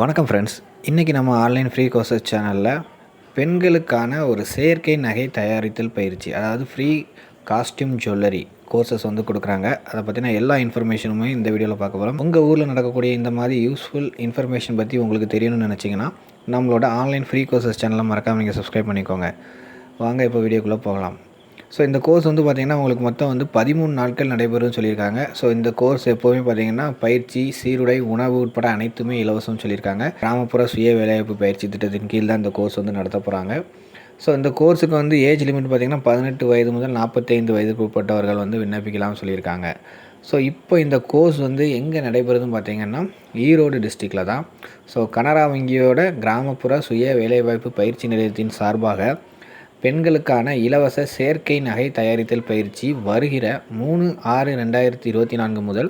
வணக்கம் ஃப்ரெண்ட்ஸ் இன்றைக்கி நம்ம ஆன்லைன் ஃப்ரீ கோர்சஸ் சேனலில் பெண்களுக்கான ஒரு செயற்கை நகை தயாரித்தல் பயிற்சி அதாவது ஃப்ரீ காஸ்டியூம் ஜுவல்லரி கோர்சஸ் வந்து கொடுக்குறாங்க. அதை பற்றின எல்லா இன்ஃபர்மேஷனுமே இந்த வீடியோவில் பார்க்க போகிறோம் உங்கள் ஊரில் நடக்கக்கூடிய இந்த மாதிரி யூஸ்ஃபுல் இன்ஃபர்மேஷன் பற்றி உங்களுக்கு தெரியணும்னு நினச்சிங்கன்னா நம்மளோட ஆன்லைன் ஃப்ரீ கோர்சஸ் சேனலை மறக்காமல் நீங்கள் சப்ஸ்கிரைப் பண்ணிக்கோங்க. வாங்க இப்போ வீடியோக்குள்ளே போகலாம். ஸோ இந்த கோர்ஸ் வந்து பார்த்திங்கன்னா உங்களுக்கு மொத்தம் வந்து பதிமூணு நாட்கள் நடைபெறும்னு சொல்லியிருக்காங்க. ஸோ இந்த கோர்ஸ் எப்போவுமே பார்த்திங்கன்னா பயிற்சி சீருடை உணவு உட்பட அனைத்துமே இலவசம்னு சொல்லியிருக்காங்க. கிராமப்புற சுய வேலைவாய்ப்பு பயிற்சி திட்டத்தின் கீழ் தான் இந்த கோர்ஸ் வந்து நடத்த போகிறாங்க ஸோ இந்த கோர்ஸுக்கு வந்து ஏஜ் லிமிட் பார்த்திங்கன்னா பதினெட்டு வயது முதல் நாற்பத்தைந்து வயதுக்கு உட்பட்டவர்கள் வந்து விண்ணப்பிக்கலாம்னு சொல்லியிருக்காங்க. ஸோ இப்போ இந்த கோர்ஸ் வந்து எங்கே நடைபெறுதுன்னு பார்த்தீங்கன்னா ஈரோடு டிஸ்ட்ரிக்டில் தான். ஸோ கனரா வங்கியோட கிராமப்புற சுய வேலைவாய்ப்பு பயிற்சி நிலையத்தின் சார்பாக பெண்களுக்கான இலவச செயற்கை நகை தயாரித்தல் பயிற்சி வருகிற மூணு ஆறு ரெண்டாயிரத்தி இருபத்தி நான்கு முதல்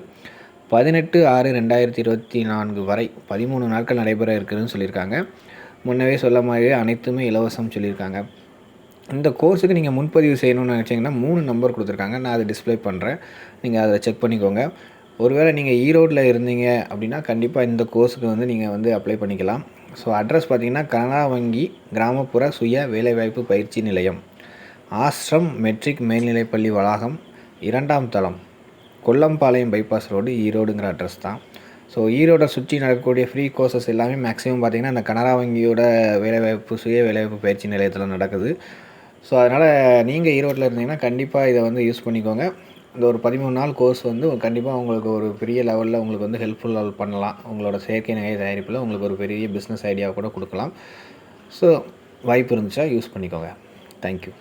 பதினெட்டு ஆறு ரெண்டாயிரத்தி இருபத்தி நான்கு வரை பதிமூணு நாட்கள் நடைபெற இருக்குதுன்னு சொல்லியிருக்காங்க. முன்னவே சொல்ல மாதிரியே அனைத்துமே இலவசம் சொல்லியிருக்காங்க. இந்த கோர்ஸுக்கு நீங்கள் முன்பதிவு செய்யணும்னு நினச்சிங்கன்னா மூணு நம்பர் கொடுத்துருக்காங்க. நான் அதை டிஸ்பிளே பண்ணுறேன் நீங்கள் அதை செக் பண்ணிக்கோங்க. ஒருவேளை நீங்கள் ஈரோட்டில் இருந்தீங்க அப்படின்னா கண்டிப்பாக இந்த கோர்ஸுக்கு வந்து நீங்கள் வந்து அப்ளை பண்ணிக்கலாம். ஸோ அட்ரஸ் பார்த்திங்கன்னா கனரா வங்கி கிராமப்புற சுய வேலைவாய்ப்பு பயிற்சி நிலையம். ஆஸ்ரம் மெட்ரிக் மேல்நிலைப்பள்ளி வளாகம் இரண்டாம் தளம். கொல்லம்பாளையம் பைபாஸ் ரோடு ஈரோடுங்கிற அட்ரஸ் தான். ஸோ ஈரோடை சுற்றி நடக்கக்கூடிய ஃப்ரீ கோர்சஸ் எல்லாமே மேக்ஸிமம் பார்த்திங்கன்னா அந்த கனரா வங்கியோட வேலைவாய்ப்பு சுய வேலைவாய்ப்பு பயிற்சி நிலையத்தில் நடக்குது. ஸோ அதனால் நீங்கள் ஈரோட்டில் இருந்தீங்கன்னா கண்டிப்பாக இதை வந்து யூஸ் பண்ணிக்கோங்க. இந்த ஒரு பதிமூணு நாள் கோர்ஸ் வந்து கண்டிப்பாக உங்களுக்கு ஒரு பெரிய லெவலில் உங்களுக்கு வந்து ஹெல்ப்ஃபுல்லாக பண்ணலாம். உங்களோட செயற்கை நகை தயாரிப்பில் உங்களுக்கு ஒரு பெரிய பிஸ்னஸ் ஐடியா கூட கொடுக்கலாம். ஸோ வாய்ப்பு இருந்துச்சா? யூஸ் பண்ணிக்கோங்க. தேங்க்யூ